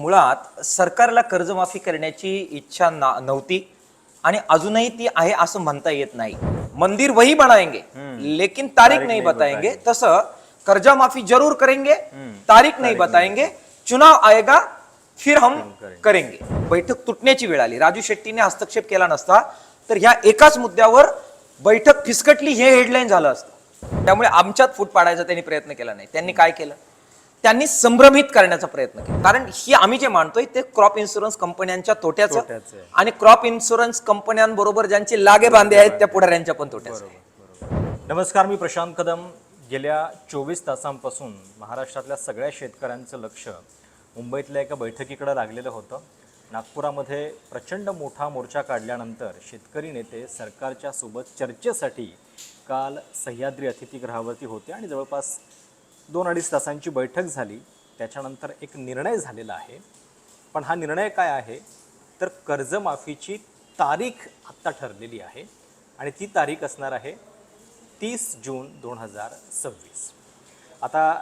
मुळात सरकारला कर्जमाफी करण्याची इच्छा ना- नव्हती आणि अजूनही ती आहे असं म्हणता येत नाही. मंदिर वही बनाएंगे लेकिन तारीख नहीं बताएंगे. तसं कर्जा माफी जरूर करेंगे तारीख नहीं बताएंगे. चुनाव आएगा फिर हम करेंगे. बैठक तुटण्याची वेळ आली. राजू शेट्टीने हस्तक्षेप केला नसता तर ह्या एकाच मुद्द्यावर बैठक फिसकटली हे हेडलाईन झालं असतं. त्यामुळे आमच्यात फूट पाडायचा त्यांनी प्रयत्न केला नाही. त्यांनी काय केलं? त्यांनी संभ्रमित करण्याचा प्रयत्न केला कारण ही आम्ही जे मानतोय ते क्रॉप इन्शुरन्स कंपन्यांच्या तोट्याचं तोट्याचं आहे. आणि क्रॉप इन्शुरन्स कंपन्यांबरोबर ज्यांचे लागे बांधे आहेत त्या पुढाऱ्यांच्या पण तोट्याचं आहे. नमस्कार मी प्रशांत कदम गेल्या चोवीस तासांपासून महाराष्ट्रातल्या सगळ्या शेतकऱ्यांचं लक्ष मुंबईतल्या एका बैठकीकडे लागलेलं होतं नागपुरामध्ये प्रचंड मोठा मोर्चा काढल्यानंतर शेतकरी नेते सरकारच्या सोबत चर्चेसाठी काल सह्याद्री अतिथीगृहावरती होते आणि जवळपास दोन अडीच तासांची बैठक झाली. त्याच्यानंतर एक निर्णय झालेला आहे. पण हा निर्णय काय आहे? तर कर्जमाफीची तारीख आत्ता ठरलेली आहे आणि ती तारीख असणार आहे तीस जून दोन हजार सव्वीस. आता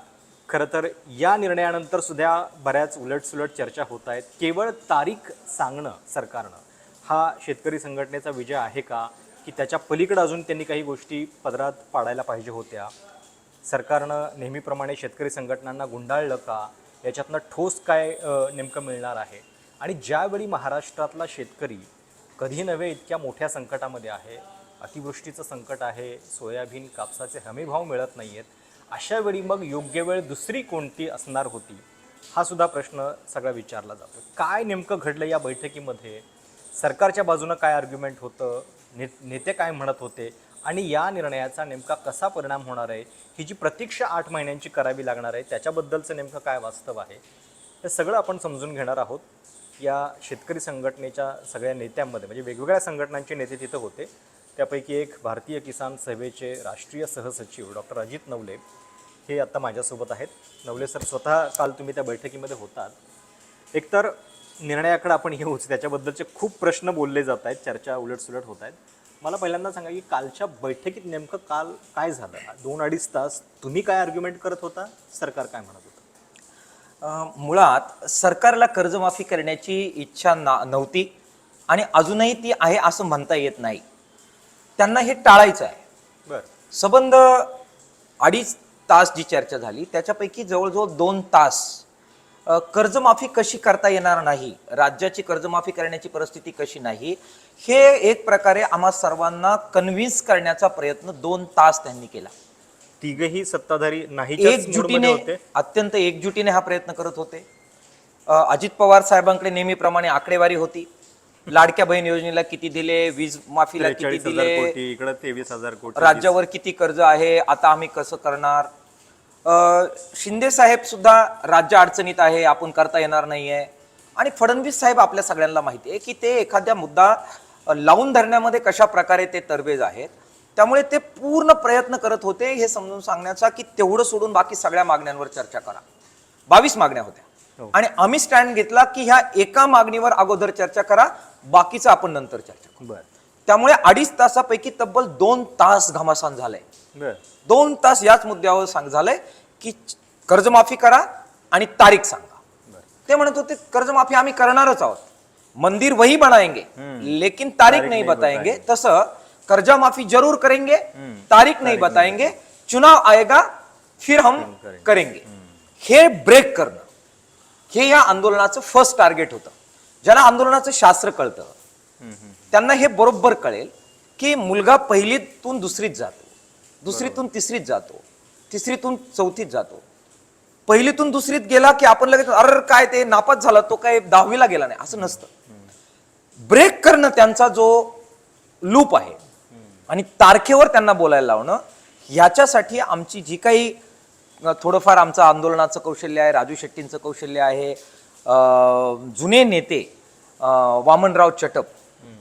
खरं तर या निर्णयानंतर सुद्धा बऱ्याच उलटसुलट चर्चा होत आहेत. केवळ तारीख सांगणं सरकारनं हा शेतकरी संघटनेचा विजय आहे का? की त्याच्या पलीकडं अजून त्यांनी काही गोष्टी पदरात पाडायला पाहिजे होत्या? सरकारनं नेहमीप्रमाणे शेतकरी संघटनांना गुंडाळलं का? याच्यातनं ठोस काय नेमकं मिळणार आहे? आणि ज्यावेळी महाराष्ट्रातला शेतकरी कधी नव्हे इतक्या मोठ्या संकटामध्ये आहे अतिवृष्टीचं संकट आहे सोयाबीन कापसाचे हमीभाव मिळत नाही आहेत अशा वेळी मग योग्य वेळ दुसरी कोणती असणार होती? हा सुद्धा प्रश्न सगळा विचारला जातो. काय नेमकं घडलं या बैठकीमध्ये? सरकारच्या बाजूनं काय आर्ग्युमेंट होतं? ने नेते काय म्हणत होते? आणि या निर्णयाचा नेमका कसा परिणाम होणार आहे ही जी प्रतीक्षा आठ महिन्यांची करावी लागणार आहे त्याच्याबद्दलचं नेमकं काय वास्तव आहे हे सगळं आपण समजून घेणार आहोत. या शेतकरी संघटनेच्या सगळ्या नेत्यांमध्ये म्हणजे वेगवेगळ्या संघटनांचे नेते तिथं होते. त्यापैकी एक भारतीय किसान सभेचे राष्ट्रीय सहसचिव डॉक्टर अजित नवले हे आत्ता माझ्यासोबत आहेत. नवले सर स्वतः काल तुम्ही त्या बैठकीमध्ये होतात. एकतर निर्णयाकडे आपण येऊच त्याच्याबद्दलचे खूप प्रश्न बोलले जात आहेत चर्चा उलटसुलट होत आहेत. मला पहिल्यांदा सांगा की कालच्या बैठकीत नेमकं काल काय झालं? दोन अडीच तास तुम्ही काय आर्ग्युमेंट करत होता? सरकार काय म्हणत होतं? मुळात सरकारला कर्जमाफी करण्याची इच्छा ना नव्हती आणि अजूनही ती आहे असं म्हणता येत नाही. त्यांना हे टाळायचं आहे. बरं. सबंध अडीच तास जी चर्चा झाली त्याच्यापैकी जवळजवळ दोन तास कर्जमाफी कशी करता येणार नाही? राज्याची कर्जमाफी करण्याची परिस्थिती कशी नाही? हे एक प्रकारे आम्हा सर्वांना कन्व्हिन्स करण्याचा प्रयत्न दोन तास त्यांनी केला. तिघही सत्ताधारी नाही एकजुटीने अत्यंत एकजुटीने हा प्रयत्न करत होते. अजित पवार साहेबांकडे नेहमीप्रमाणे आकडेवारी होती. लाडक्या बहीण योजनेला किती दिले? वीज माफीला किती दिले? इकडे तेवीस हजार कोटी राज्यावर किती कर्ज आहे? आता आम्ही कसं करणार? शिंदे साहेब सुद्धा राज्य अडचणीत आहे आपण करता येणार नाहीये. आणि फडणवीस साहेब आपल्या सगळ्यांना माहिती आहे की ते एखाद्या मुद्दा लावून धरण्यामध्ये कशा प्रकारे ते तरबेज आहेत त्यामुळे ते पूर्ण प्रयत्न करत होते हे समजून सांगण्याचा की तेवढं सोडून बाकी सगळ्या मागण्यांवर चर्चा करा. बावीस मागण्या होत्या. हो. आणि आम्ही स्टँड घेतला की ह्या एका मागणीवर अगोदर चर्चा करा बाकीचं आपण नंतर चर्चा करू. बर. त्यामुळे अडीच तासापैकी तब्बल दोन तास घमासान झालंय. दोन तास याच मुद्द्यावर सांग झालंय की कर्जमाफी करा आणि तारीख सांगा. ते म्हणत होते कर्जमाफी आम्ही करणारच आहोत. मंदिर वही बनाएंगे लेकिन तारीख नहीं बताएंगे तसं कर्जा माफी जरूर करेंगे तारीख नहीं बताएंगे चुनाव आएगा फिर हम करेंगे. हे ब्रेक करणं. हे या आंदोलनाचं फर्स्ट टार्गेट होतं. ज्यांना आंदोलनाचं शास्त्र कळतं. त्यांना हे बरोबर कळेल की मुलगा पहिलीतून दुसरीत जातो दुसरीतून तिसरीत जातो तिसरीतून चौथीत जातो. पहिलीतून दुसरीत गेला की आपण लगेच अरे काय ते नापास झाला तो काय दहावीला गेला नाही असं नसतं. ब्रेक करणं त्यांचा जो लूप आहे आणि तारखेवर त्यांना बोलायला लावणं ह्याच्यासाठी आमची जी काही थोडंफार आमचं आंदोलनाचं कौशल्य आहे राजू शेट्टींचं कौशल्य आहे जुने नेते वामनराव चटप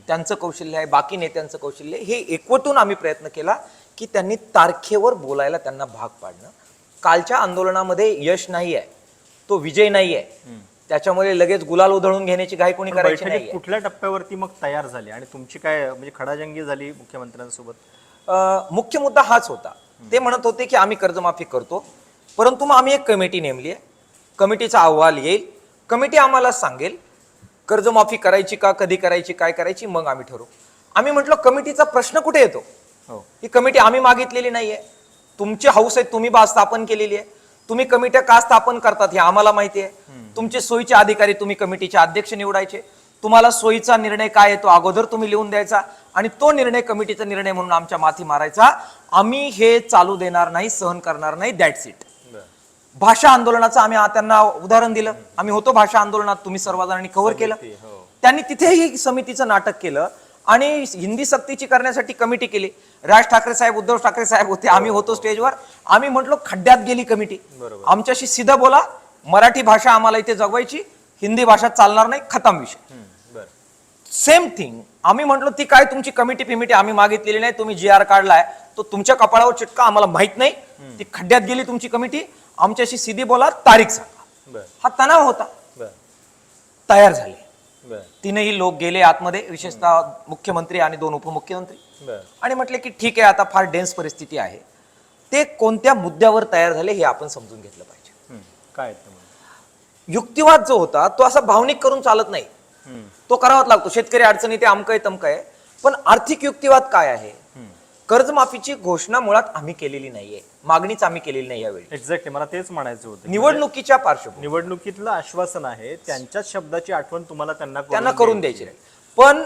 त्यांचं कौशल्य आहे बाकी नेत्यांचं कौशल्य. हे एकवटून आम्ही प्रयत्न केला की त्यांनी तारखेवर बोलायला त्यांना भाग पाडणं. कालच्या आंदोलनामध्ये यश नाही आहे तो विजय नाही आहे. त्याच्यामुळे लगेच गुलाल उधळून घेण्याची घाई कोणी करायची नाही कुठल्या टप्प्यावरती मग तयार झाली आणि तुमची काय म्हणजे खडाजंगी झाली मुख्यमंत्र्यांसोबत? मुख्य मुद्दा हाच होता. ते म्हणत होते की आम्ही कर्जमाफी करतो परंतु मग आम्ही एक कमिटी नेमली आहे. कमिटीचा अहवाल येईल. कमिटी आम्हाला सांगेल कर्जमाफी करायची का कधी करायची काय करायची मग आम्ही ठरवू. आम्ही म्हटलं कमिटीचा प्रश्न कुठे येतो? हो. ही कमिटी आम्ही मागितलेली नाहीये. तुमची हाऊस आहे तुम्ही बा स्थापन केलेली आहे. तुम्ही कमिट्या का स्थापन करतात हे आम्हाला माहिती आहे. तुमचे सोयीचे अधिकारी तुम्ही कमिटीचे अध्यक्ष निवडायचे. तुम्हाला सोयीचा निर्णय काय आहे तो अगोदर तुम्ही लिहून द्यायचा आणि तो निर्णय कमिटीचा निर्णय म्हणून आमच्या माथी मारायचा. आम्ही हे चालू देणार नाही सहन करणार नाही दॅट्स इट भाषा आंदोलनाचं आम्ही त्यांना उदाहरण दिलं. आम्ही होतो भाषा आंदोलनात तुम्ही सर्वजणांनी कव्हर केलं. हो. त्यांनी तिथेही समितीचं नाटक केलं आणि हिंदी सक्तीची करण्यासाठी कमिटी केली. राज ठाकरे साहेब उद्धव ठाकरे साहेब होते. आम्ही होतो स्टेजवर. आम्ही म्हटलो खड्ड्यात गेली कमिटी. बरोबर. आमच्याशी सीधा बोला. मराठी भाषा आम्हाला इथे जगवायची. हिंदी भाषा चालणार नाही. खतम विषय. सेम थिंग आम्ही म्हटलो ती काय तुमची कमिटी फिमिटी आम्ही मागितलेली नाही. तुम्ही जी आर काढलाय. तो तुमच्या कपाळावर चिटका. आम्हाला माहीत नाही. ती खड्ड्यात गेली तुमची कमिटी. आमच्याशी सीधी बोला तारीख सांगा. हा तणाव होता. तयार झाले. तीनही लोक गेले आतमध्ये विशेषतः मुख्यमंत्री आणि दोन उपमुख्यमंत्री. आणि म्हटले की ठीक आहे आता फार डेन्स परिस्थिती आहे. ते कोणत्या मुद्द्यावर तयार झाले हे आपण समजून घेतलं पाहिजे. काय आहे? युक्तिवाद जो होता तो असा भावनिक करून चालत नाही. तो करावाच लागतो. शेतकरी अडचणी ते अमकय तमकय पण आर्थिक युक्तिवाद काय आहे. कर्जमाफीची घोषणा मुळात आम्ही केलेली नाहीये. मागणीच आम्ही केलेली नाही यावेळी. एक्झॅक्टली मला तेच म्हणायचं होतं. निवडणुकीच्या पार्श्वभूमीवर. निवडणुकीतलं आश्वासन आहे त्यांच्याच शब्दाची आठवण तुम्हाला त्यांना त्यांना करून द्यायची नाही. पण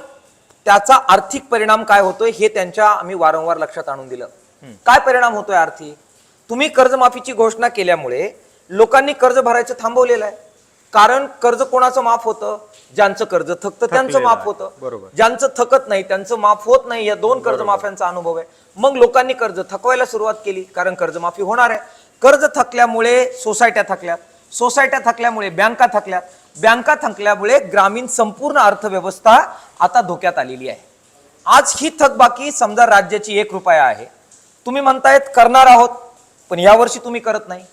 त्याचा आर्थिक परिणाम काय होतोय हे त्यांच्या आम्ही वारंवार लक्षात आणून दिलं. काय परिणाम होतोय आर्थिक? तुम्ही कर्जमाफीची घोषणा केल्यामुळे लोकांनी कर्ज भरायचं थांबवलेलं आहे. कारण कर्ज कोणाचं माफ होतं? ज्यांचं कर्ज थकतं त्यांचं माफ. होतं. बरोबर. ज्यांचं थकत नाही त्यांचं माफ होत नाही या दोन कर्जमाफ्यांचा अनुभव आहे. मग लोकांनी कर्ज थकवायला सुरुवात केली कारण कर्जमाफी होणार आहे. कर्ज थकल्यामुळे सोसायट्या थकल्यात. सोसायट्या थकल्यामुळे बँका थकल्यात. बँका थकल्यामुळे ग्रामीण संपूर्ण अर्थव्यवस्था आता धोक्यात आलेली आहे. आज ही थकबाकी समजा राज्याची एक रुपया आहे. तुम्ही म्हणतायत करणार आहोत पण या वर्षी तुम्ही करत नाही.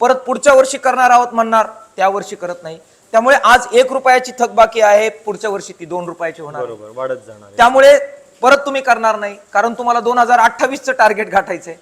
परत पुढच्या वर्षी करणार आहोत म्हणणार. त्या वर्षी करत नाही. त्यामुळे आज एक रुपयाची थकबाकी आहे पुढच्या वर्षी ती दोन रुपयाची होणार. बरोबर वाढत जाणार आहे. त्यामुळे परत तुम्ही करणार नाही कारण तुम्हाला दोन हजार अठ्ठावीसचं टार्गेट गाठायचंय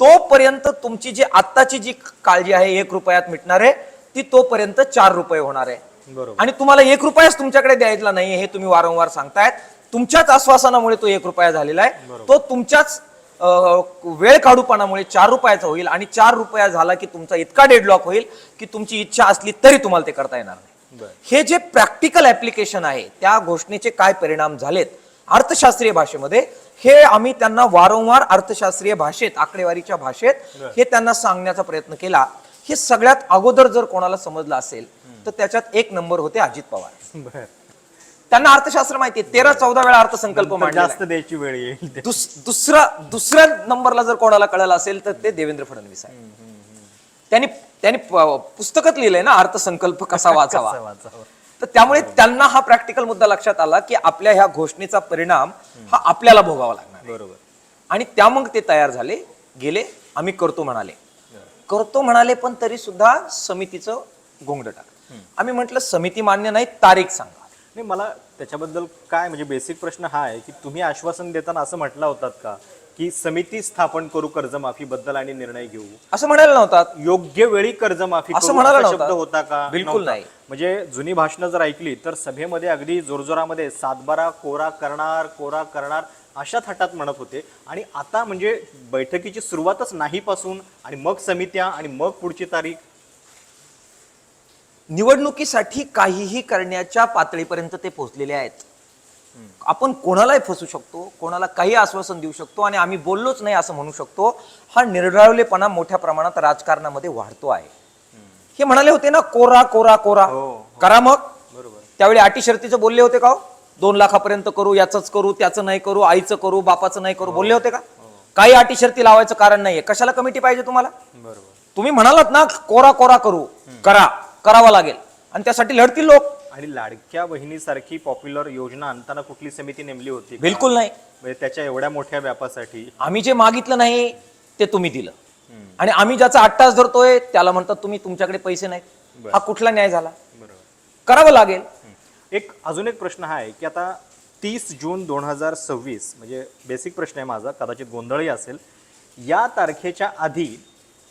तोपर्यंत तुमची जी आत्ताची जी काळजी आहे एक रुपयात मिटणार आहे ती तोपर्यंत चार रुपये होणार आहे. बरोबर. आणि तुम्हाला एक रुपयाच तुमच्याकडे द्यायचा नाही हे तुम्ही वारंवार सांगतायत. तुमच्याच आश्वासनामुळे तो एक रुपया झालेला आहे. तो तुमच्याच वेळ काढूपणामुळे चार रुपयाचा होईल आणि चार रुपया झाला की तुमचा इतका डेडलॉक होईल की तुमची इच्छा असली तरी तुम्हाला ते करता येणार नाही. हे जे प्रॅक्टिकल ऍप्लिकेशन आहे त्या घोषणेचे काय परिणाम झालेत? अर्थशास्त्रीय भाषेमध्ये हे आम्ही त्यांना वारंवार अर्थशास्त्रीय भाषेत आकडेवारीच्या भाषेत हे त्यांना सांगण्याचा प्रयत्न केला. हे सगळ्यात अगोदर जर कोणाला समजलं असेल तर त्याच्यात एक नंबर होते अजित पवार. त्यांना अर्थशास्त्र माहिती आहे. तेरा चौदा वेळा अर्थसंकल्प जास्त द्यायची वेळ येईल दुसरा दुसऱ्या नंबरला जर कोणाला कळलं असेल तर ते देवेंद्र फडणवीस आहे. त्यांनी त्यांनी प- पुस्तकात लिहिलंय ना अर्थसंकल्प कसा वाचावा. कसं वाचावं? तर त्यामुळे त्यांना हा प्रॅक्टिकल मुद्दा लक्षात आला की आपल्या ह्या घोषणेचा परिणाम हा आपल्याला भोगावा लागणार बरोबर. आणि त्या मग ते तयार झाले गेले आम्ही करतो म्हणाले. करतो म्हणाले पण तरी सुद्धा समितीचं गोंगड टाक. आम्ही म्हटलं समिती मान्य नाही तारीख सांगा. नाही मला त्याच्याबद्दल काय म्हणजे बेसिक प्रश्न हा आहे की तुम्ही आश्वासन देताना असं म्हटलं होतात का की समिती स्थापन करू कर्जमाफी बद्दल आणि निर्णय घेऊ असं म्हणायला नव्हतात योग्य वेळी कर्जमाफी असं करू म्हणाला असा नव्हता. शब्द होता का बिलकुल नव्हता. नाही. म्हणजे जुनी भाषणं जर ऐकली तर सभेमध्ये अगदी जोरजोरामध्ये सातबारा कोरा करणार कोरा करणार अशा थाटात म्हणत होते आणि आता म्हणजे बैठकीची सुरुवातच नाही पासून आणि मग समित्या आणि मग पुढची तारीख निवडणुकीसाठी काहीही करण्याच्या पातळीपर्यंत ते पोहोचलेले आहेत. आपण कोणालाही फसू शकतो कोणाला काही आश्वासन देऊ शकतो आणि आम्ही बोललोच नाही असं म्हणू शकतो हा निर्डावलेपणा मोठ्या प्रमाणात राजकारणामध्ये वाढतो आहे. हे म्हणाले होते ना कोरा कोरा कोरा. हो, हो. करा मग. बरोबर. त्यावेळी अटी शर्तीचं बोलले होते का हो? दोन लाखापर्यंत करू याच करू त्याचं नाही करू आईचं करू बापाचं नाही करू बोलले होते का? काही अटी शर्ती लावायचं कारण नाहीये. कशाला कमिटी पाहिजे तुम्हाला? बरोबर. तुम्ही म्हणालात ना कोरा कोरा करू. करा. करावा लागेल. आणि त्यासाठी लढतील लोक. आणि लाडक्या बहिणीसारखी पॉप्युलर योजना आणताना कुठली समिती नेमली होती का? बिलकुल नाही. म्हणजे त्याच्या एवढ्या मोठ्या व्यापासाठी. आम्ही जे मागितलं नाही ते तुम्ही दिलं. आणि आम्ही ज्याचा आठ तास धरतोय त्याला म्हणतात तुम्ही तुमच्याकडे पैसे नाहीत. बरं. हा कुठला न्याय झाला? बरोबर. करावं लागेल. एक अजून एक प्रश्न हा आहे की आता तीस जून दोन हजार सव्वीस म्हणजे बेसिक प्रश्न आहे माझा कदाचित गोंधळही असेल. या तारखेच्या आधी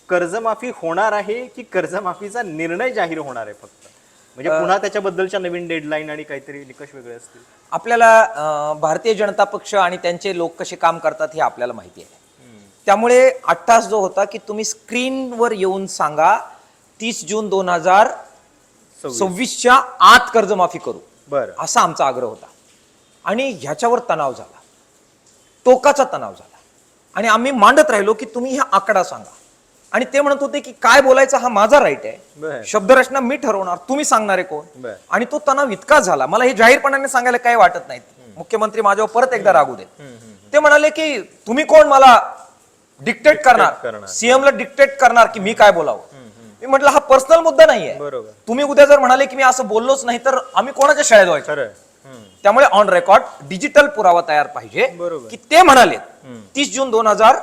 कर्जमाफी होणार आहे की कर्जमाफीचा निर्णय जाहीर होणार आहे फक्त? म्हणजे पुन्हा त्याच्याबद्दलच्या नवीन डेडलाईन आणि काहीतरी निकष वेगळे असतील? आपल्याला भारतीय जनता पक्ष आणि त्यांचे लोक कसे काम करतात हे आपल्याला माहिती आहे. त्यामुळे अट्टास जो होता की तुम्ही स्क्रीनवर येऊन सांगा तीस जून दोन हजार सव्वीस. सव्वीसच्या आत कर्जमाफी करू. बरं. असा आमचा आग्रह होता. आणि ह्याच्यावर तणाव झाला. टोकाचा तणाव झाला. आणि आम्ही मांडत राहिलो की तुम्ही हा आकडा सांगा. आणि ते म्हणत होते की काय बोलायचा हा माझा राईट आहे. शब्दरचना मी ठरवणार तुम्ही सांगणारे कोण? आणि तो तणाव इतका झाला मला हे जाहीरपणाने सांगायला काही वाटत नाही. मुख्यमंत्री माझ्यावर परत एकदा रागू देत. ते म्हणाले की तुम्ही कोण? मला डिक्टेट करणार. करणार. सीएम ला डिक्टेट करणार की मी काय बोलावं. मी म्हटलं हा पर्सनल मुद्दा नाहीये. तुम्ही उद्या जर म्हणाले की मी असं बोललोच नाही तर आम्ही कोणाच्या शाळेत व्हायचं. त्यामुळे ऑन रेकॉर्ड डिजिटल पुरावा तयार पाहिजे. की ते म्हणाले तीस जून दोन हजार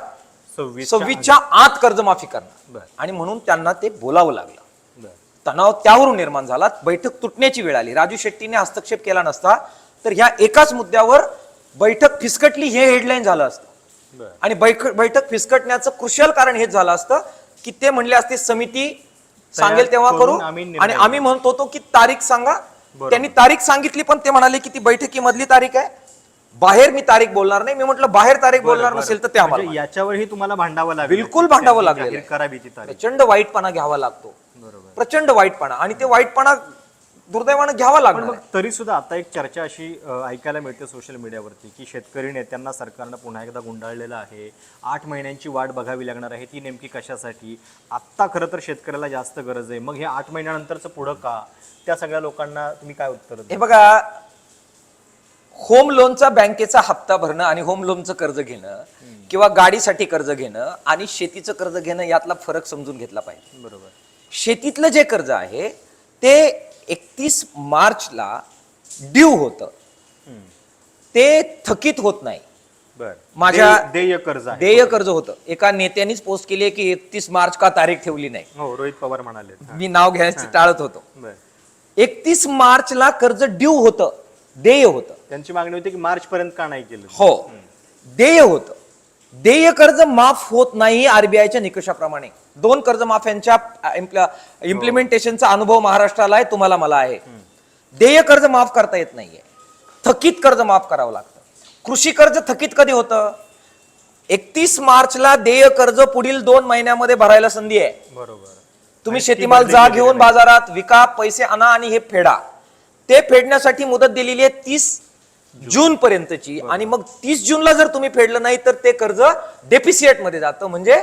सव्वीस सव्वीसच्या आत कर्जमाफी करणार. बर. आणि म्हणून त्यांना ते बोलावं लागलं. बर. तणाव त्यावरून निर्माण झाला. बैठक तुटण्याची वेळ आली. राजू शेट्टीने हस्तक्षेप केला नसता तर ह्या एकाच मुद्द्यावर बैठक फिसकटली हे हेडलाईन झालं असतं. बर. आणि बैठक बैठक फिसकटण्याचं कृशल कारण हेच झालं असतं की ते म्हणले असते समिती सांगेल तेव्हा करून करू. आम्ही निर्णय आणि आम्ही म्हणत होतो की तारीख सांगा. बरोबर. त्यांनी तारीख सांगितली पण ते म्हणाले की ती बैठकीमधली तारीख आहे. बाहेर मी तारीख बोलणार नाही. मी म्हटलं बाहेर तारीख बोलणार नसेल तर ते आम्हाला म्हणजे याच्यावरही तुम्हाला भांडावं लागेल. बिलकुल भांडावं. करावी ती तारीख. प्रचंड वाईटपणा घ्यावा लागतो. बरोबर. प्रचंड वाईटपणा. आणि ते वाईटपणा दुर्दैवानं घ्यावा लागणार मग. तरी सुद्धा आता एक चर्चा अशी अ, ऐकायला मिळते सोशल मीडियावरती की शेतकरी नेत्यांना सरकारनं पुन्हा एकदा गुंडाळलेलं आहे. आठ महिन्यांची वाट बघावी लागणार आहे. ती नेमकी कशासाठी? आत्ता खरं तर शेतकऱ्याला जास्त गरज आहे. मग हे आठ महिन्यानंतरचं पुढं का? त्या सगळ्या लोकांना तुम्ही काय उत्तर हे बघा होम लोनचा बँकेचा हप्ता भरणं आणि होम लोनचं कर्ज घेणं किंवा गाडीसाठी कर्ज घेणं आणि शेतीचं कर्ज घेणं यातला फरक समजून घेतला पाहिजे. बरोबर. शेतीतलं जे कर्ज आहे ते एकतीस मार्चला ड्यू होतं. ते थकीत होत नाही. बर. माझ्या- देय- कर्ज देय कर्ज होतं. एका नेत्यांनीच पोस्ट केली की एकतीस मार्च का तारीख ठेवली नाही. हो रोहित पवार म्हणाले. मी नाव घ्यायचं टाळत होतो. एकतीस मार्चला कर्ज ड्यू होतं. देय होतं. त्यांची मागणी होती की मार्च पर्यंत का नाही केलं? हो. देय होतं. देय कर्ज माफ होत नाही आरबीआयच्या निकषाप्रमाणे. दोन कर्जमाफ्यांच्या इम्प्लिमेंटेशनचा अनुभव महाराष्ट्राला आहे तुम्हाला मला आहे. देय कर्ज माफ करता येत नाहीये. थकीत कर्ज माफ करावं लागतं. कृषी कर्ज थकीत कधी होतं? एकतीस मार्चला देय कर्ज पुढील दोन महिन्यामध्ये भरायला संधी आहे. बरोबर. तुम्ही शेतीमाल जा घेऊन. बाजारात विका पैसे आणा आणि हे फेडा. ते फेडण्यासाठी मुदत दिलेली आहे तीस जून. पर्यंतची आणि मग तीस जूनला जर तुम्ही फेडलं नाही तर ते कर्ज डेपिसिएटमध्ये जातं. म्हणजे.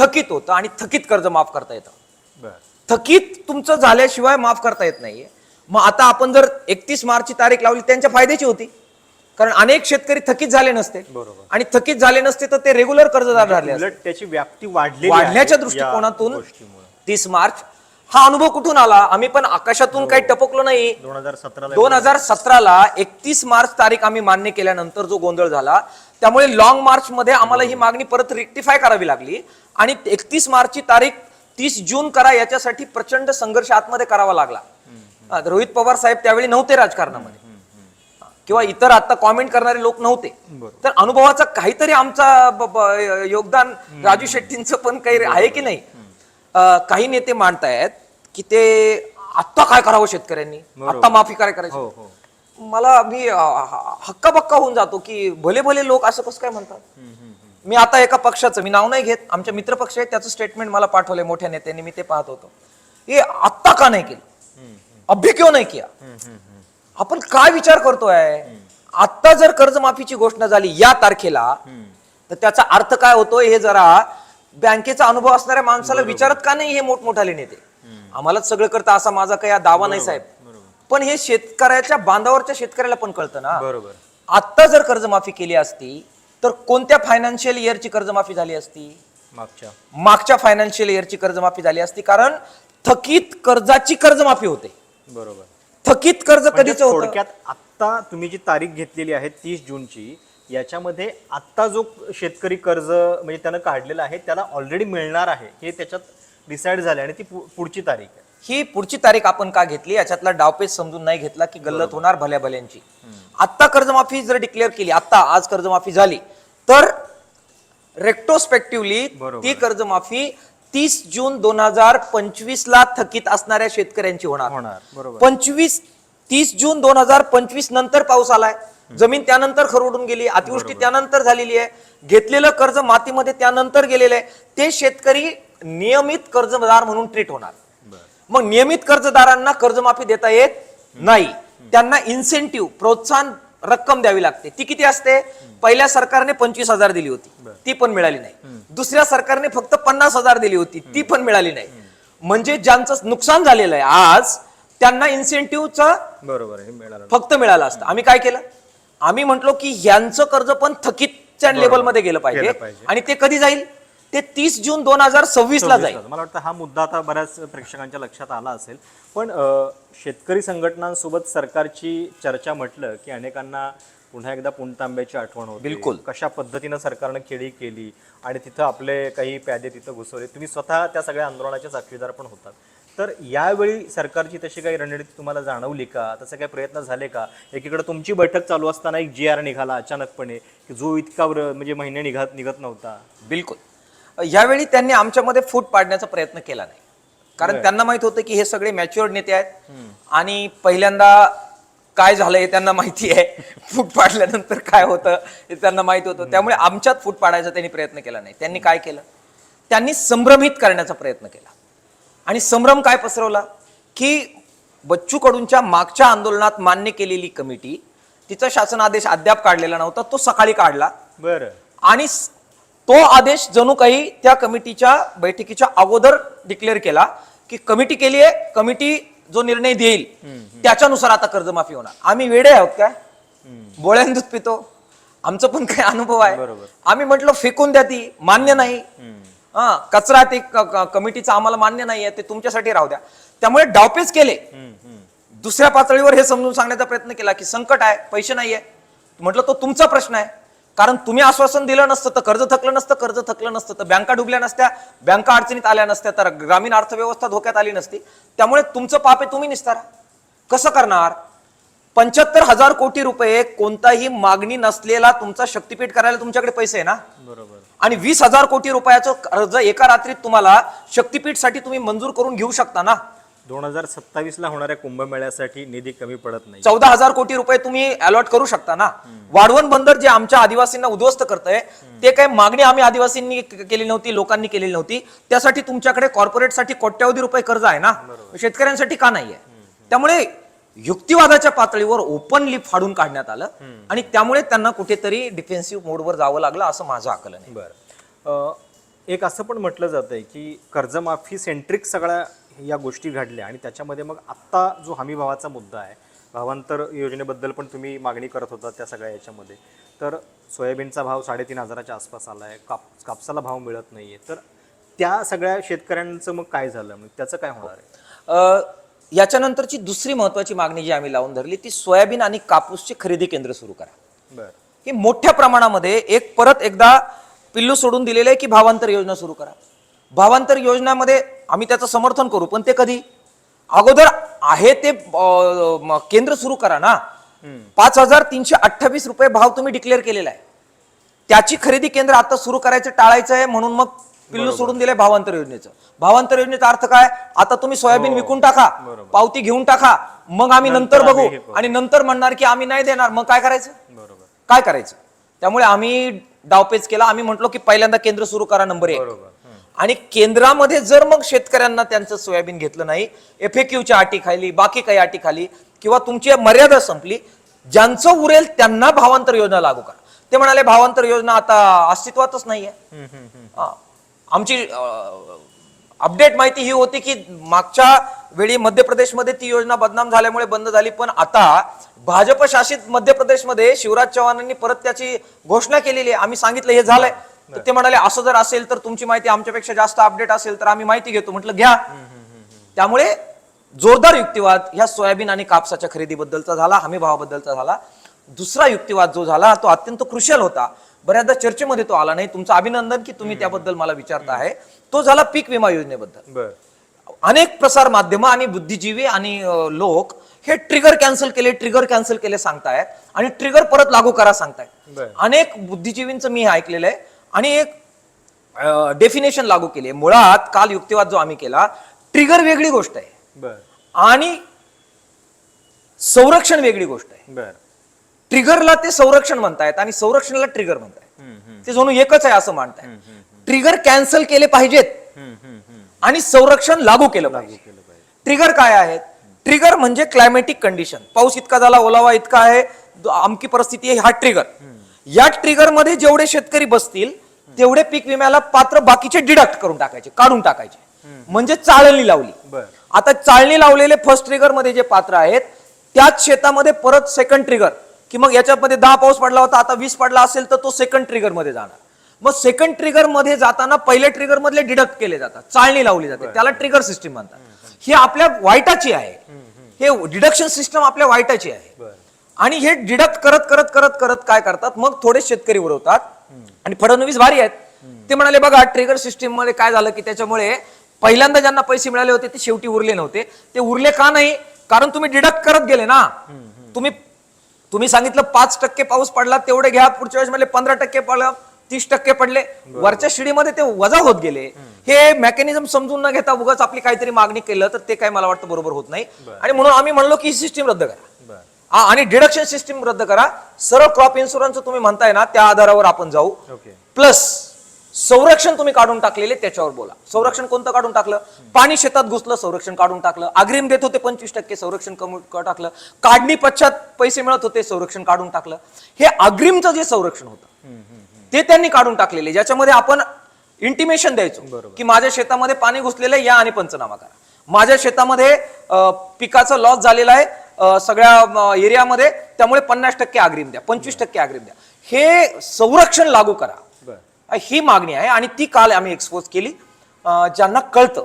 थकीत होतं आणि थकीत कर्ज माफ करता येतं. थकीत तुमचं झाल्याशिवाय माफ करता येत नाहीये. मग आता आपण जर एकतीस मार्चची तारीख लावली त्यांच्या फायद्याची होती. कारण अनेक शेतकरी थकीत झाले नसते. बरोबर. आणि थकीत झाले नसते तर ते रेग्युलर कर्जदार झाले उलट त्याची व्याप्ती वाढली वाढण्याच्या दृष्टिकोनातून तीस मार्च हा अनुभव कुठून आला? आम्ही पण आकाशातून काही टपकलो नाही. दोन हजार सतराला दोन हजार सतराला एकतीस मार्च तारीख आम्ही मान्य केल्यानंतर जो गोंधळ झाला त्यामुळे लॉंग मार्च मध्ये आम्हाला ही मागणी परत रेक्टिफाय करावी लागली. आणि एकतीस मार्चची तारीख तीस जून करा याच्यासाठी प्रचंड संघर्ष आतमध्ये करावा लागला. रोहित पवार साहेब त्यावेळी नव्हते राजकारणामध्ये. किंवा इतर आता कॉमेंट करणारे लोक नव्हते. तर अनुभवाचा काहीतरी आमचा योगदान राजू शेट्टींचं पण काही आहे की नाही? काही नेते मांडतायत. की ते आत्ता काय करावं शेतकऱ्यांनी? बरोबर. आत्ता माफी काय करायची? हो हो. मला मी हक्का बक्का होऊन जातो की भले भले लोक असं कसं काय म्हणतात? मी आता एका पक्षाचं मी नाव नाही घेत आमच्या मित्र पक्ष आहेत त्याचं स्टेटमेंट मला पाठवलंय मोठ्या नेत्यांनी मी ते पाहत होतो. हे आत्ता का नाही केलं? अभ्य क्यों नाही किया? आपण काय विचार करतोय? आत्ता जर कर्जमाफीची घोषणा झाली या तारखेला तर त्याचा अर्थ काय होतोय हे जरा बँकेचा अनुभव असणाऱ्या माणसाला विचारत का नाही हे मोठमोठाले नेते? आम्हालाच सगळं करतं असा माझा काही दावा नाही साहेब. पण हे शेतकऱ्याच्या बांधावरच्या शेतकऱ्याला पण कळतं ना. बरोबर. आत्ता जर कर्जमाफी केली असती तर कोणत्या फायनान्शियल इयरची कर्जमाफी झाली असती? मागच्या. मागच्या फायनान्शियल इयरची कर्जमाफी झाली असती कारण थकीत कर्जाची कर्जमाफी होते. बरोबर. थकीत कर्ज म्हणजे कधीच थोडक्यात आत्ता तुम्ही जी तारीख घेतलेली आहे तीस जूनची याच्यामध्ये आत्ता जो शेतकरी कर्ज म्हणजे त्यानं काढलेलं आहे त्याला ऑलरेडी मिळणार आहे. हे त्याच्यात डिसाईड झाले आणि ती पु- पुढची तारीख आहे. ही पुढची तारीख आपण का घेतली? याच्यातला डावपेच समजून नाही घेतला की गल्लत होणार भल्या भल्यांची आत्ता कर्जमाफी जर डिक्लेअर केली आत्ता आज कर्जमाफी झाली तर रेट्रोस्पेक्टिव्हली बरोबर. ती कर्जमाफी तीस जून दोन हजार पंचवीस ला थकीत असणाऱ्या शेतकऱ्यांची होणार. होणार. बरोबर. पंचवीस तीस जून दोन हजार पंचवीस नंतर पाऊस आलाय. जमीन त्यानंतर खरवडून गेली अतिवृष्टी त्यानंतर झालेली आहे. घेतलेलं कर्ज मातीमध्ये त्यानंतर गेलेलं आहे. ते शेतकरी नियमित कर्जदार म्हणून ट्रीट होणार. मग नियमित कर्जदारांना कर्जमाफी देता येत नाही. त्यांना इन्सेंटिव्ह प्रोत्साहन रक्कम द्यावी लागते. ती किती असते? पहिल्या सरकारने पंचवीस हजार दिली होती. ती पण मिळाली नाही. दुसऱ्या सरकारने फक्त पन्नास हजार दिली होती. ती पण मिळाली नाही. म्हणजे ज्यांचं नुकसान झालेलं आहे आज त्यांना इन्सेंटिव्हचा बरोबर फक्त मिळालं असतं. आम्ही काय केलं? आम्ही म्हटलो की ह्यांचं कर्ज पण थकीतच्या लेवलमध्ये गेलं पाहिजे. आणि ते कधी जाईल? ते तीस जून दोन हजार सव्वीस ला जाईल. मला वाटतं हा मुद्दा आता बऱ्याच प्रेक्षकांच्या लक्षात आला असेल. पण शेतकरी संघटनांसोबत सरकारची चर्चा म्हटलं की अनेकांना पुन्हा एकदा पुणतांब्याची आठवण होते. बिलकुल. कशा पद्धतीनं सरकारनं खेळी केली आणि तिथं आपले काही प्यादे तिथं घुसवले. तुम्ही स्वतः त्या सगळ्या आंदोलनाचे साक्षीदार पण होतात. तर यावेळी सरकारची तशी काही रणनीती तुम्हाला जाणवली का? तसे काही प्रयत्न झाले का? एकीकडे तुमची बैठक चालू असताना एक जी आर निघाला अचानकपणे की जो इतका वर- म्हणजे महिने निघत निघत नव्हता. बिलकुल. यावेळी त्यांनी आमच्यामध्ये फूट पाडण्याचा प्रयत्न केला नाही. कारण त्यांना माहीत होतं की हे सगळे मॅच्युअर्ड नेते आहेत आणि पहिल्यांदा काय झालं हे त्यांना माहिती आहे. फूट पाडल्यानंतर काय होतं हे त्यांना माहीत होतं. त्यामुळे आमच्यात फूट पाडायचा त्यांनी प्रयत्न केला नाही. त्यांनी काय केलं? त्यांनी संभ्रमित करण्याचा प्रयत्न केला. आणि संभ्रम काय पसरवला? की बच्चू कडूंच्या मागच्या आंदोलनात मान्य केलेली कमिटी तिचा शासन आदेश अद्याप काढलेला नव्हता तो सकाळी काढला. बरं. आणि तो आदेश जणू काही त्या कमिटीच्या बैठकीच्या अगोदर डिक्लेअर केला की कमिटी केली आहे कमिटी जो निर्णय देईल त्याच्यानुसार आता कर्जमाफी होणार. आम्ही वेडे आहोत काय? बोळ्यान दूध पितो. आमचं पण काही अनुभव आहे. आम्ही म्हटलं फेकून द्या ती. मान्य नाही. हा कचरा ते कमिटीचं आम्हाला मान्य नाही आहे ते तुमच्यासाठी राहू द्या. त्यामुळे डावपेच केले. दुसऱ्या पातळीवर हे समजून सांगण्याचा प्रयत्न केला की संकट आहे पैसे नाहीये. म्हटलं तो तुमचा प्रश्न आहे. कारण तुम्ही आश्वासन दिलं नसतं तर कर्ज थकलं नसतं कर्ज थकलं नसतं तर बँका डुबल्या नसत्या बँका अडचणीत आल्या नसत्या तर ग्रामीण अर्थव्यवस्था धोक्यात आली नसती. त्यामुळे तुमचं पाप आहे तुम्ही निसतारा. कसं करणार? पंच्याहत्तर हजार कोटी रुपये कोणताही मागणी नसलेला तुमचा शक्तीपीठ करायला तुमच्याकडे पैसे आहे ना? बरोबर. आणि वीस हजार कोटी रुपयाचं कर्ज एका रात्रीत तुम्हाला शक्तीपीठसाठी तुम्ही मंजूर करून घेऊ शकता ना? दोन हजार सत्तावीस ला होणाऱ्या कुंभमेळ्यासाठी निधी कमी पडत नाही. चौदा हजार कोटी रुपये तुम्ही अलॉट करू शकता ना? वाढवण बंदर जे आमच्या आदिवासींना उद्ध्वस्त करतंय ते काही मागणी आम्ही आदिवासींनी क- केलेली नव्हती लोकांनी केलेली नव्हती. त्यासाठी तुमच्याकडे कॉर्पोरेटसाठी कोट्यावधी रुपये कर्ज आहे ना? शेतकऱ्यांसाठी का नाहीये? त्यामुळे युक्तिवादाच्या पातळीवर ओपनली फाडून काढण्यात आलं आणि त्यामुळे त्यांना कुठेतरी डिफेन्सिव्ह मोडवर जावं लागलं असं माझं आकलन आहे. बरं. एक असं पण म्हटलं जातंय की कर्जमाफी सेंट्रिक सगळ्या या गोष्टी घडल्या आणि त्याच्यामध्ये मग आत्ता जो हमी भावाचा मुद्दा आहे भावांतर योजनेबद्दल पण तुम्ही मागणी करत होता त्या सगळ्या याच्यामध्ये. तर सोयाबीनचा भाव साडेतीन हजाराच्या आसपास आला आहे काप कापसाला भाव मिळत नाहीये. तर त्या सगळ्या शेतकऱ्यांचं मग काय झालं? मग त्याचं काय होणार आहे? याच्यानंतरची दुसरी महत्वाची मागणी जी आम्ही लावून धरली ती सोयाबीन आणि कापूसची खरेदी केंद्र सुरू करा. बरं. ही मोठ्या प्रमाणामध्ये एक परत एकदा पिल्लू सोडून दिलेलं आहे की भावांतर योजना सुरू करा. भावांतर योजनामध्ये आम्ही त्याचं समर्थन करू पण ते कधी? अगोदर आहे ते केंद्र सुरू करा ना. पाच हजार तीनशे अठ्ठावीस रुपये भाव तुम्ही डिक्लेअर केलेला आहे. त्याची खरेदी केंद्र आता सुरू करायचं टाळायचं आहे म्हणून मग पिल्लू सोडून दिले भावांतर योजनेचं. भावांतर योजनेचा अर्थ काय? आता तुम्ही सोयाबीन विकून टाका पावती घेऊन टाका मग आम्ही नंतर बघू हे. आणि नंतर म्हणणार की आम्ही नाही देणार मग काय करायचं? बरोबर. काय करायचं? त्यामुळे आम्ही डावपेच केला आम्ही म्हटलो की पहिल्यांदा केंद्र सुरू करा नंबर एक. आणि केंद्रामध्ये जर मग शेतकऱ्यांना त्यांचं सोयाबीन घेतलं नाही एफ च्या अटी खाली बाकी काही अटी खाली किंवा तुमची मर्यादा संपली ज्यांचं उरेल त्यांना भावांतर योजना लागू करा. ते म्हणाले भावांतर योजना आता अस्तित्वातच नाहीये. हा. आमची अपडेट माहिती ही होती की मागच्या वेळी मध्य प्रदेशमध्ये ती योजना बदनाम झाल्यामुळे बंद झाली पण आता भाजप शासित मध्य प्रदेशमध्ये शिवराज चव्हाणांनी परत त्याची घोषणा केलेली आहे. आम्ही सांगितलं हे झालंय. तर ते म्हणाले असं जर असेल तर तुमची माहिती आमच्यापेक्षा जास्त अपडेट असेल तर आम्ही माहिती घेतो. म्हटलं घ्या. त्यामुळे जोरदार युक्तिवाद ह्या सोयाबीन आणि कापसाच्या खरेदीबद्दलचा झाला हमी भावाबद्दलचा झाला. दुसरा युक्तिवाद जो झाला तो अत्यंत क्रुशल होता. बऱ्याचदा चर्चेमध्ये तो आला नाही. तुमचं अभिनंदन की तुम्ही त्याबद्दल मला विचारता आहे. तो झाला पीक विमा योजनेबद्दल. अनेक प्रसार माध्यम आणि बुद्धिजीवी आणि लोक हे ट्रिगर कॅन्सल केले ट्रिगर कॅन्सल केले सांगतायत आणि ट्रिगर परत लागू करा सांगतायत. अनेक बुद्धिजीवींचं मी हे ऐकलेलं आहे. आणि एक डेफिनेशन लागू केली आहे. मुळात काल युक्तिवाद जो आम्ही केला ट्रिगर वेगळी गोष्ट आहे. बर. आणि संरक्षण वेगळी गोष्ट आहे. बर. ट्रिगरला ते संरक्षण म्हणतायत आणि संरक्षणाला ट्रिगर म्हणतायत. ते जणू एकच आहे असं मानताय ट्रिगर कॅन्सल केले पाहिजेत. आणि संरक्षण लागू केलं पाहिजे. ट्रिगर काय आहेत? ट्रिगर म्हणजे क्लायमॅटिक कंडिशन पाऊस इतका झाला ओलावा इतका आहे अमकी परिस्थिती आहे हा ट्रिगर या ट्रिगरमध्ये जेवढे शेतकरी बसतील तेवढे पीक विम्याला पात्र बाकीचे डिडक्ट करून टाकायचे काढून टाकायचे. म्हणजे चाळणी लावली. आता चाळणी लावलेले फर्स्ट ट्रिगरमध्ये जे पात्र आहेत त्याच शेतामध्ये परत सेकंड ट्रिगर की मग याच्यामध्ये दहा पाऊस पडला होता आता वीस पडला असेल तर तो सेकंड ट्रिगरमध्ये जाणार. मग सेकंड ट्रिगरमध्ये जाताना पहिल्या ट्रिगर मधले डिडक्ट केले जातात चाळणी लावली जाते. त्याला ट्रिगर सिस्टीम म्हणतात. ही आपल्या वाईटाची आहे. हे डिडक्शन सिस्टम आपल्या वाईटाची आहे. आणि हे डिडक्ट करत करत करत करत काय करतात? मग थोडे शेतकरी उरवतात आणि फडणवीस भारी आहेत. ते म्हणाले बघा ट्रिगर सिस्टीममध्ये काय झालं की त्याच्यामुळे पहिल्यांदा ज्यांना पैसे मिळाले होते ते शेवटी उरले नव्हते. ते उरले का नाही? कारण तुम्ही डिडक्ट करत गेले ना. तुम्ही तुम्ही सांगितलं पाच टक्के पाऊस पडला तेवढे घ्या. पुढच्या वेळेस म्हणजे पंधरा टक्के पडला तीस टक्के पडले. वरच्या शिडीमध्ये ते वजा होत गेले. हे मेकॅनिझम समजून न घेता उगाच आपली काहीतरी मागणी केलं तर ते काय मला वाटतं बरोबर होत नाही. आणि म्हणून आम्ही म्हणलो की ही सिस्टीम रद्द करा. हा, आणि डिडक्शन सिस्टीम रद्द करा. सरळ क्रॉप इन्शुरन्स तुम्ही म्हणताय ना त्या आधारावर आपण जाऊ. प्लस संरक्षण तुम्ही काढून टाकलेले त्याच्यावर बोला. संरक्षण कोणतं काढून टाकलं? पाणी शेतात घुसलं संरक्षण काढून टाकलं. अग्रिम देत होते पंचवीस टक्के संरक्षण कमी टाकलं. काढणी पश्चात पैसे मिळत होते संरक्षण काढून टाकलं. हे अग्रिमचं जे संरक्षण होतं ते त्यांनी काढून टाकलेले. ज्याच्यामध्ये आपण इंटिमेशन द्यायचो. की माझ्या शेतामध्ये पाणी घुसलेलं आहे या आणि पंचनामा करा. माझ्या शेतामध्ये पिकाचा लॉस झालेला आहे सगळ्या एरियामध्ये त्यामुळे पन्नास टक्के अग्रिम द्या पंचवीस टक्के अग्रिम द्या. हे संरक्षण लागू करा. ही मागणी आहे आणि ती काल आम्ही एक्सपोज केली. ज्यांना कळतं.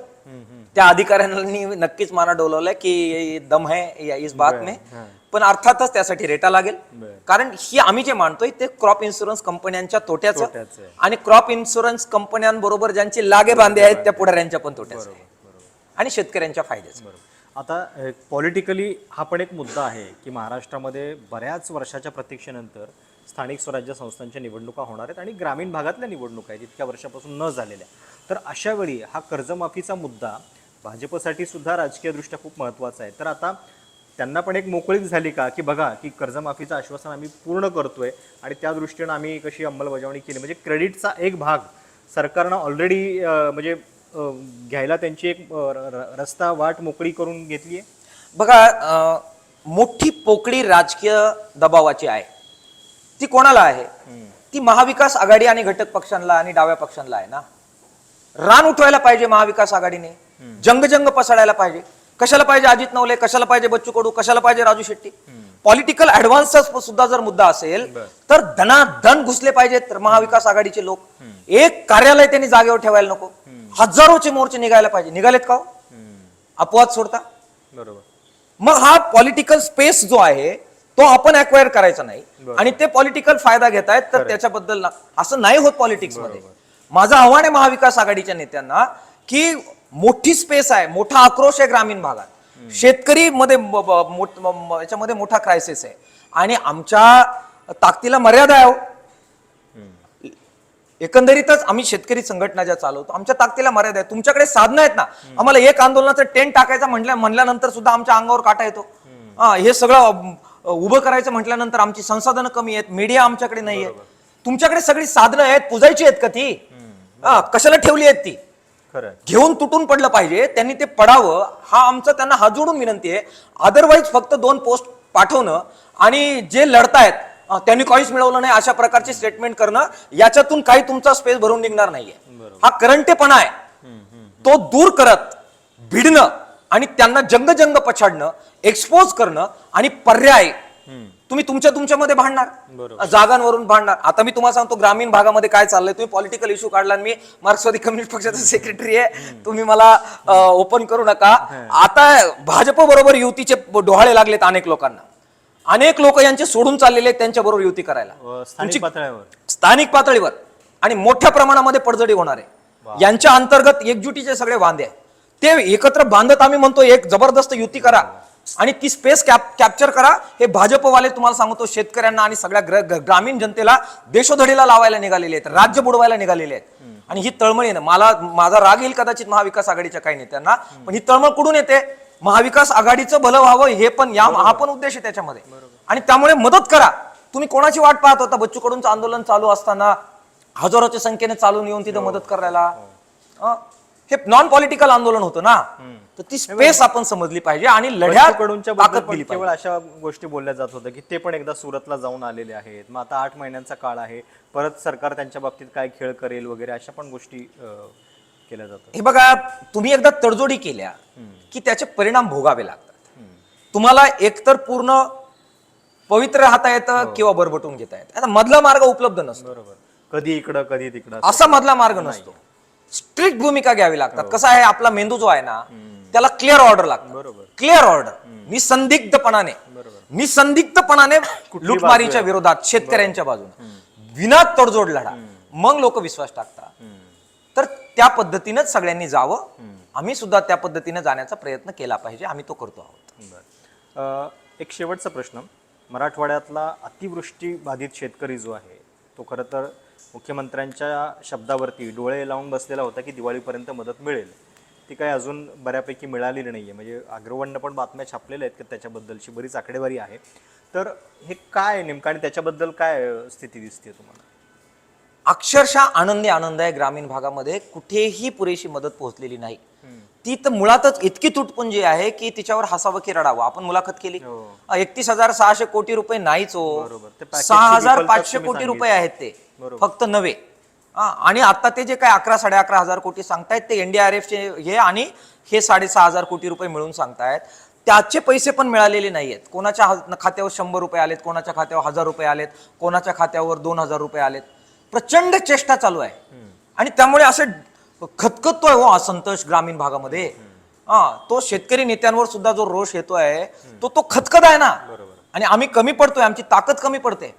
त्या अधिकाऱ्यांनी नक्कीच माना डोलवलंय की दम है या इस बात में. पण अर्थातच त्यासाठी रेटा लागेल. कारण ही आम्ही जे मानतोय ते क्रॉप इन्शुरन्स कंपन्यांच्या तोट्याचं. आणि क्रॉप इन्शुरन्स कंपन्यांबरोबर ज्यांचे लागे बांधे आहेत त्या पुढाऱ्यांच्या पण तोट्याचं. आणि शेतकऱ्यांच्या फायद्याचं बरोबर. आता पॉलिटिकली हा पण एक मुद्दा आहे की महाराष्ट्रामध्ये बऱ्याच वर्षाच्या प्रतीक्षेनंतर स्थानिक स्वराज्य संस्थांच्या निवडणुका होणार आहेत आणि ग्रामीण भागातल्या निवडणुका आहेत इतक्या वर्षापासून न झालेल्या. तर अशावेळी हा कर्जमाफीचा मुद्दा भाजपसाठी सुद्धा राजकीयदृष्ट्या खूप महत्त्वाचा आहे. तर आता त्यांना पण एक मोकळीक झाली का की बघा की कर्जमाफीचं आश्वासन आम्ही पूर्ण करतोय आणि त्या दृष्टीनं आम्ही कशी अंमलबजावणी केली. म्हणजे क्रेडिटचा एक भाग सरकारनं ऑलरेडी म्हणजे घ्यायला त्यांची एक रस्ता वाट मोकळी करून घेतली आहे? बघा मोठी पोकळी राजकीय दबावाची आहे. ती कोणाला आहे? ती महाविकास आघाडी आणि घटक पक्षांना आणि डाव्या पक्षांना आहे ना? रान उठवायला पाहिजे महाविकास आघाडीने. जंग जंग पसरायला पाहिजे. कशाला पाहिजे अजित नवले? कशाला पाहिजे बच्चू कडू? कशाला पाहिजे राजू शेट्टी? पॉलिटिकल ऍडव्हान्सचा सुद्धा जर मुद्दा असेल तर धनाधन घुसले पाहिजेत तर महाविकास आघाडीचे लोक. एक कार्यालय त्यांनी जागेवर ठेवायला नको. हजारोचे मोर्चे निघायला पाहिजे. निघालेत का हो? अपवाद सोडता? बरोबर. मग हा पॉलिटिकल स्पेस जो आहे तो आपण अक्वायर करायचा नाही. आणि ते पॉलिटिकल फायदा घेत आहेत तर त्याच्याबद्दल असं नाही होत पॉलिटिक्समध्ये. माझं आव्हान आहे महाविकास आघाडीच्या नेत्यांना की मोठी स्पेस आहे मोठा आक्रोश आहे ग्रामीण भागात. शेतकरी मध्ये याच्यामध्ये मोठा क्रायसिस आहे. आणि आमच्या ताकदीला मर्यादा आहे हो. एकंदरीतच आम्ही शेतकरी संघटना ज्या चालवतो आमच्या ताकदीला मर्यादा आहे तुमच्याकडे साधनं आहेत ना. आम्हाला एक आंदोलनाचं टेंट टाकायचं म्हटल्या म्हणल्यानंतर सुद्धा आमच्या अंगावर काटा येतो. हा हे सगळं उभं करायचं म्हटल्यानंतर आमची संसाधनं कमी आहेत. मीडिया आमच्याकडे नाही आहेत. तुमच्याकडे सगळी साधनं आहेत पुजायची आहेत का ती? हा, कशाला ठेवली आहेत ती? खरं आहे. घेऊन तुटून पडलं पाहिजे त्यांनी ते पडावं हा आमचा त्यांना हात जोडून विनंती आहे. अदरवाईज फक्त दोन पोस्ट पाठवणं आणि जे लढतायत त्यांनी काहीच मिळवलं नाही अशा प्रकारचे स्टेटमेंट करणं याच्यातून काही तुमचा स्पेस भरून निघणार नाहीये. हा करंटेपणा आहे. तो दूर करत भिडणं आणि त्यांना जंग जंग पछाडणं एक्सपोज करणं आणि पर्याय तुम्ही तुमच्या तुमच्यामध्ये भांडणार. जागांवरून भांडणार. आता मी तुम्हाला सांगतो ग्रामीण भागामध्ये काय चाललंय तुम्ही पॉलिटिकल इश्यू काढला आणि मी मार्क्सवादी कम्युनिस्ट पक्षाचा सेक्रेटरी आहे. तुम्ही मला ओपन करू नका. आता भाजप बरोबर युतीचे डोहाळे लागलेत अनेक लोकांना. अनेक लोक यांचे सोडून चाललेले आहेत त्यांच्या बरोबर युती करायला. स्थानिक पातळ्यावर स्थानिक पातळीवर. आणि मोठ्या प्रमाणामध्ये पडझडी होणार आहे. यांच्या अंतर्गत एकजुटीचे सगळे वांदे आहेत. ते एकत्र बांधत आम्ही म्हणतो एक जबरदस्त युती करा. आणि ती स्पेस कॅप्चर करा. हे भाजपवाले तुम्हाला सांगतो शेतकऱ्यांना आणि सगळ्या ग्र- ग- ग्रामीण जनतेला देशोधडीला लावायला निघालेले आहेत राज्य बुडवायला निघालेले आहेत. आणि ही तळमळ येणं मला माझा राग येईल कदाचित महाविकास आघाडीच्या काही नेत्यांना पण ही तळमळ कुठून येते? महाविकास आघाडीचं भलं व्हावं हे पण या हा पण उद्देश आहे त्याच्यामध्ये. आणि त्यामुळे मदत करा. तुम्ही कोणाची वाट पाहत होता? बच्चू कडूंचं आंदोलन चालू असताना हजारोच्या संख्येने चालून येऊन तिथं मदत करायला. अं? हे? नॉन पॉलिटिकल आंदोलन होतं ना? तर ती स्पेस आपण समजली पाहिजे आणि लढ्यात कडूनच्या बद्दल ताकद पण दिली केवळ अशा गोष्टी बोलल्या जात होत्या की ते पण एकदा सुरतला जाऊन आलेले आहेत. मग आता आठ महिन्यांचा काळ आहे. परत सरकार त्यांच्या बाबतीत काय खेळ करेल वगैरे अशा पण गोष्टी केल्या जातात. हे बघा तुम्ही एकदा तडजोडी केल्या. की त्याचे परिणाम भोगावे लागतात. तुम्हाला एकतर पूर्ण पवित्र राहता येतं किंवा बरबटून घेता येतं. आता मधला मार्ग उपलब्ध नसतो. बरोबर. कधी इकडं कधी तिकडं असा मधला मार्ग नसतो. स्ट्रिक्ट भूमिका घ्यावी लागतात. कसं आहे आपला मेंदू जो आहे ना त्याला क्लिअर ऑर्डर लागतो. बरोबर. Clear order. निसंदिग्धपणाने. बरोबर. निसंदिग्धपणे लुटमारीच्या विरोधात शेतकऱ्यांच्या बाजूने. विना तडजोड लढा. मग लोक विश्वास टाकतात. तर त्या पद्धतीनेच सगळ्यांनी जावं. आम्ही सुद्धा त्या पद्धतीने जाण्याचा प्रयत्न केला पाहिजे आम्ही तो करतो आहोत. एक शेवटचा प्रश्न. मराठवाड्यातला अतिवृष्टी बाधित शेतकरी जो आहे तो खरं तर मुख्यमंत्र्यांच्या शब्दावरती डोळे लावून बसलेला होता की दिवाळीपर्यंत मदत मिळेल. ती काही अजून बऱ्यापैकी मिळालेली नाही आहे म्हणजे अग्रवणनं पण बातम्या छापलेल्या आहेत की त्याच्याबद्दलची बरीच आकडेवारी आहे. तर हे काय नेमकं आणि त्याच्याबद्दल काय स्थिती दिसते तुम्हाला? अक्षरशः आनंदी आनंद आहे. ग्रामीण भागामध्ये कुठेही पुरेशी मदत पोहोचलेली नाही. ती तर मुळातच इतकी तुटपुंजी आहे की तिच्यावर हसावं की रडावं. आपण मुलाखत केली. हो. एकतीस हजार सहाशे कोटी रुपये नाहीच हो. सहा हजार पाचशे कोटी रुपये आहेत ते. फक्त नवे आणि आता ते जे काय अकरा साडे अकरा हजार कोटी सांगतायत ते एनडीआरएफ चे हे आणि हे साडेसहा हजार कोटी रुपये मिळून सांगतायत. त्याचे पैसे पण मिळालेले नाहीयेत. कोणाच्या हा- खात्यावर शंभर रुपये आलेत कोणाच्या खात्यावर हजार रुपये आलेत कोणाच्या खात्यावर दोन हजार रुपये आलेत. प्रचंड चेष्टा चालू आहे. आणि त्यामुळे असे खतखततोय हो असंतोष ग्रामीण भागामध्ये. हा तो शेतकरी नेत्यांवर सुद्धा जो रोष येतोय तो तो खतखत आहे ना. आणि आम्ही कमी पडतोय आमची ताकद कमी पडते.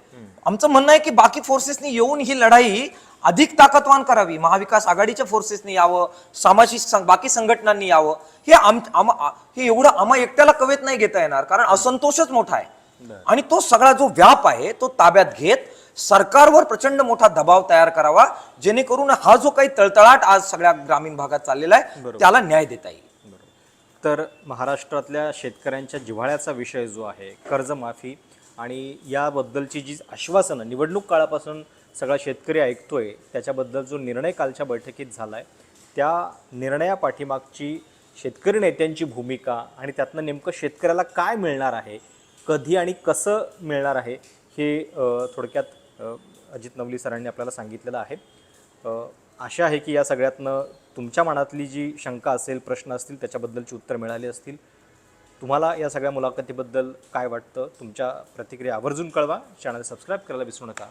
आमचं म्हणणं आहे की बाकी फोर्सेसनी येऊन ही लढाई अधिक ताकदवान करावी. महाविकास आघाडीच्या फोर्सेसनी यावं सामाजिक बाकी संघटनांनी यावं. हे आम हे एवढं आम्हा एकट्याला कवेत नाही घेता येणार कारण असंतोषच मोठा आहे. आणि तो सगळा जो व्याप आहे तो ताब्यात घेत सरकारवर प्रचंड मोठा दबाव तयार करावा जेणेकरून हा जो काही तळतळाट आज सगळ्या ग्रामीण भागात चाललेला आहे त्याला न्याय देता येईल. बरोबर. तर महाराष्ट्रातल्या शेतकऱ्यांच्या जिव्हाळ्याचा विषय जो आहे कर्जमाफी आणि याबद्दलची जी आश्वासनं निवडणूक काळापासून सगळा शेतकरी ऐकतोय त्याच्याबद्दल जो निर्णय कालच्या बैठकीत झाला आहे त्या निर्णयापाठीमागची शेतकरी नेत्यांची भूमिका आणि त्यातनं नेमकं शेतकऱ्याला काय मिळणार आहे कधी आणि कसं मिळणार आहे हे थोडक्यात अजित नवली सरांनी आपल्याला सांगितलेलं आहे. आशा आहे की या सगळ्यातनं तुमच्या मनातली जी शंका असेल प्रश्न असतील त्याच्याबद्दलची उत्तर मिळाली असतील. तुम्हाला या सगळ्या मुलाखतीबद्दल काय वाटतं? तुमच्या प्रतिक्रिया आवर्जून कळवा. चॅनल सबस्क्राईब करायला विसरू नका.